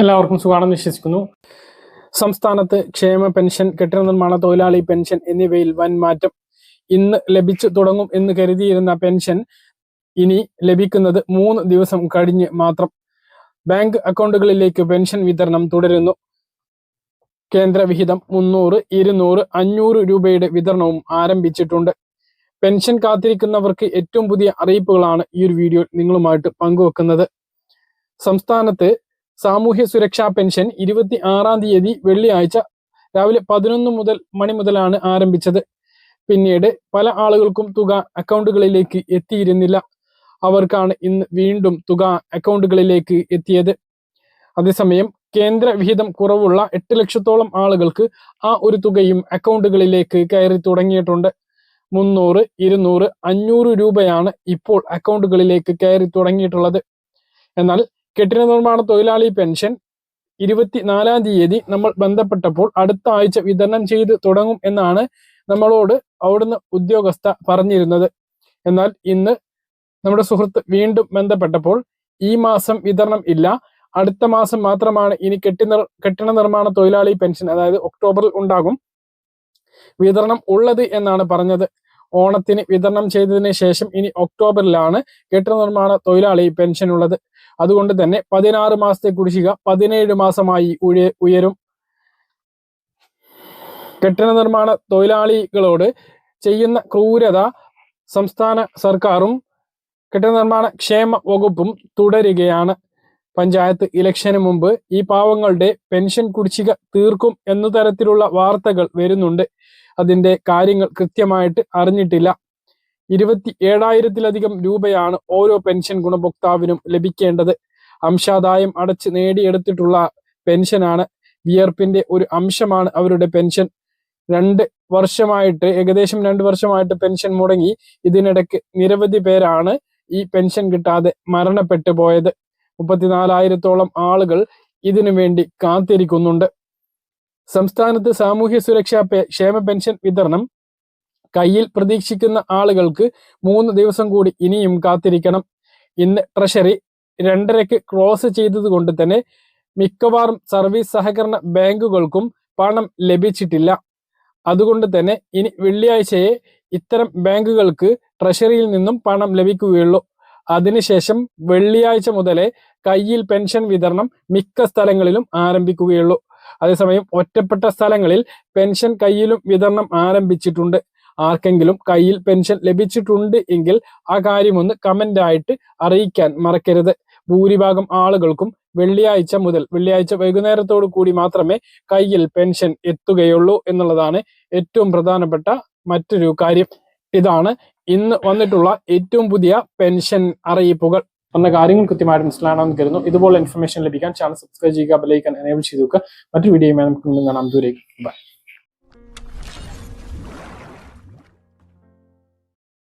എല്ലാവർക്കും സുഖമാണെന്ന് വിശ്വസിക്കുന്നു. സംസ്ഥാനത്ത് ക്ഷേമ പെൻഷൻ കെട്ടിട നിർമ്മാണ തൊഴിലാളി പെൻഷൻ എന്നിവയിൽ വൻ മാറ്റം ഇന്ന് ലഭിച്ചു തുടങ്ങും എന്ന് കരുതിയിരുന്ന പെൻഷൻ ഇനി ലഭിക്കുന്നത് മൂന്ന് ദിവസം കഴിഞ്ഞ് മാത്രം. ബാങ്ക് അക്കൗണ്ടുകളിലേക്ക് പെൻഷൻ വിതരണം തുടരുന്നു. കേന്ദ്ര വിഹിതം മുന്നൂറ് ഇരുന്നൂറ് അഞ്ഞൂറ് രൂപയുടെ വിതരണവും ആരംഭിച്ചിട്ടുണ്ട്. പെൻഷൻ കാത്തിരിക്കുന്നവർക്ക് ഏറ്റവും പുതിയ അറിയിപ്പുകളാണ് ഈ ഒരു വീഡിയോ നിങ്ങളുമായിട്ട് പങ്കുവെക്കുന്നത്. സംസ്ഥാനത്ത് സാമൂഹ്യ സുരക്ഷാ പെൻഷൻ ഇരുപത്തി ആറാം തീയതി വെള്ളിയാഴ്ച രാവിലെ പതിനൊന്ന് മുതൽ മണി മുതലാണ് ആരംഭിച്ചത്. പിന്നീട് പല ആളുകൾക്കും തുക അക്കൗണ്ടുകളിലേക്ക് എത്തിയിരുന്നില്ല. അവർക്കാണ് ഇന്ന് വീണ്ടും തുക അക്കൗണ്ടുകളിലേക്ക് എത്തിയത്. അതേസമയം കേന്ദ്ര വിഹിതം കുറവുള്ള എട്ട് ലക്ഷത്തോളം ആളുകൾക്ക് ആ ഒരു തുകയും അക്കൗണ്ടുകളിലേക്ക് കയറി തുടങ്ങിയിട്ടുണ്ട്. മുന്നൂറ് ഇരുന്നൂറ് അഞ്ഞൂറ് രൂപയാണ് ഇപ്പോൾ അക്കൗണ്ടുകളിലേക്ക് കയറി തുടങ്ങിയിട്ടുള്ളത്. എന്നാൽ കെട്ടിട നിർമ്മാണ തൊഴിലാളി പെൻഷൻ ഇരുപത്തിനാലാം തീയതി നമ്മൾ ബന്ധപ്പെട്ടപ്പോൾ അടുത്ത ആഴ്ച വിതരണം ചെയ്ത് തുടങ്ങും എന്നാണ് നമ്മളോട് അവിടുന്ന് ഉദ്യോഗസ്ഥ പറഞ്ഞിരുന്നത്. എന്നാൽ ഇന്ന് നമ്മുടെ സുഹൃത്ത് വീണ്ടും ബന്ധപ്പെട്ടപ്പോൾ ഈ മാസം വിതരണം ഇല്ല. അടുത്ത മാസം മാത്രമാണ് ഇനി കെട്ടി കെട്ടിട നിർമ്മാണ തൊഴിലാളി പെൻഷൻ അതായത് ഒക്ടോബറിൽ ഉണ്ടാകും വിതരണം ഉള്ളത് എന്നാണ് പറഞ്ഞത്. ഓണത്തിന് വിതരണം ചെയ്തതിന് ശേഷം ഇനി ഒക്ടോബറിലാണ് കെട്ടിട നിർമ്മാണ തൊഴിലാളി പെൻഷൻ ഉള്ളത്. അതുകൊണ്ട് തന്നെ പതിനാറ് മാസത്തെ കുടിശ്ശിക പതിനേഴ് മാസമായി ഉയരും. കെട്ടിട നിർമ്മാണ തൊഴിലാളികളോട് ചെയ്യുന്ന ക്രൂരത സംസ്ഥാന സർക്കാരും കെട്ടിട നിർമ്മാണ ക്ഷേമ വകുപ്പും തുടരുകയാണ്. പഞ്ചായത്ത് ഇലക്ഷന് മുമ്പ് ഈ പാവങ്ങളുടെ പെൻഷൻ കുടിശ്ശിക തീർക്കും എന്ന തരത്തിലുള്ള വാർത്തകൾ വരുന്നുണ്ട്. അതിന്റെ കാര്യങ്ങൾ കൃത്യമായിട്ട് അറിഞ്ഞിട്ടില്ല. ഇരുപത്തി ഏഴായിരത്തിലധികം രൂപയാണ് ഓരോ പെൻഷൻ ഗുണഭോക്താവിനും ലഭിക്കേണ്ടത്. അംശാദായം അടച്ച് നേടിയെടുത്തിട്ടുള്ള പെൻഷനാണ് വിയർപ്പിന്റെ ഒരു അംശമാണ് അവരുടെ പെൻഷൻ. രണ്ട് വർഷമായിട്ട് ഏകദേശം രണ്ട് വർഷമായിട്ട് പെൻഷൻ മുടങ്ങി. ഇതിനിടയ്ക്ക് നിരവധി പേരാണ് ഈ പെൻഷൻ കിട്ടാതെ മരണപ്പെട്ടു പോയത്. മുപ്പത്തിനാലായിരത്തോളം ആളുകൾ ഇതിനു വേണ്ടി കാത്തിരിക്കുന്നുണ്ട്. സംസ്ഥാനത്ത് സാമൂഹ്യ സുരക്ഷാ ക്ഷേമ പെൻഷൻ വിതരണം കയ്യിൽ പ്രതീക്ഷിക്കുന്ന ആളുകൾക്ക് മൂന്ന് ദിവസം കൂടി ഇനിയും കാത്തിരിക്കണം. ഇന്ന് ട്രഷറി രണ്ടരയ്ക്ക് ക്ലോസ് ചെയ്തതുകൊണ്ട് തന്നെ മിക്കവാറും സർവീസ് സഹകരണ ബാങ്കുകൾക്കും പണം ലഭിച്ചിട്ടില്ല. അതുകൊണ്ട് തന്നെ ഇനി വെള്ളിയാഴ്ചയെ ഇത്തരം ബാങ്കുകൾക്ക് ട്രഷറിയിൽ നിന്നും പണം ലഭിക്കുകയുള്ളൂ. അതിനുശേഷം വെള്ളിയാഴ്ച മുതലേ കയ്യിൽ പെൻഷൻ വിതരണം മിക്ക സ്ഥലങ്ങളിലും ആരംഭിക്കുകയുള്ളൂ. അതേസമയം ഒറ്റപ്പെട്ട സ്ഥലങ്ങളിൽ പെൻഷൻ കയ്യിലും വിതരണം ആരംഭിച്ചിട്ടുണ്ട്. ആർക്കെങ്കിലും കയ്യിൽ പെൻഷൻ ലഭിച്ചിട്ടുണ്ട് എങ്കിൽ ആ കാര്യമൊന്ന് കമന്റ് ആയിട്ട് അറിയിക്കാൻ മറക്കരുത്. ഭൂരിഭാഗം ആളുകൾക്കും വെള്ളിയാഴ്ച മുതൽ വെള്ളിയാഴ്ച വൈകുന്നേരത്തോടു കൂടി മാത്രമേ കയ്യിൽ പെൻഷൻ എത്തുകയുള്ളൂ എന്നുള്ളതാണ് ഏറ്റവും പ്രധാനപ്പെട്ട മറ്റൊരു കാര്യം. ഇതാണ് ഇന്ന് വന്നിട്ടുള്ള ഏറ്റവും പുതിയ പെൻഷൻ അറിയിപ്പുകൾ വന്ന കാര്യങ്ങൾ കൃത്യമായിട്ട് മനസ്സിലാണെന്ന് കരുതുന്നു. ഇതുപോലെ ഇൻഫർമേഷൻ ലഭിക്കാൻ ചാനൽ സബ്സ്ക്രൈബ് ചെയ്യുക ബെലൈക്കൻ എനേബിൾ ചെയ്തു മറ്റൊരു വീഡിയോയുമായി നമുക്ക് കാണാം. ദൂരേക്ക് ബൈ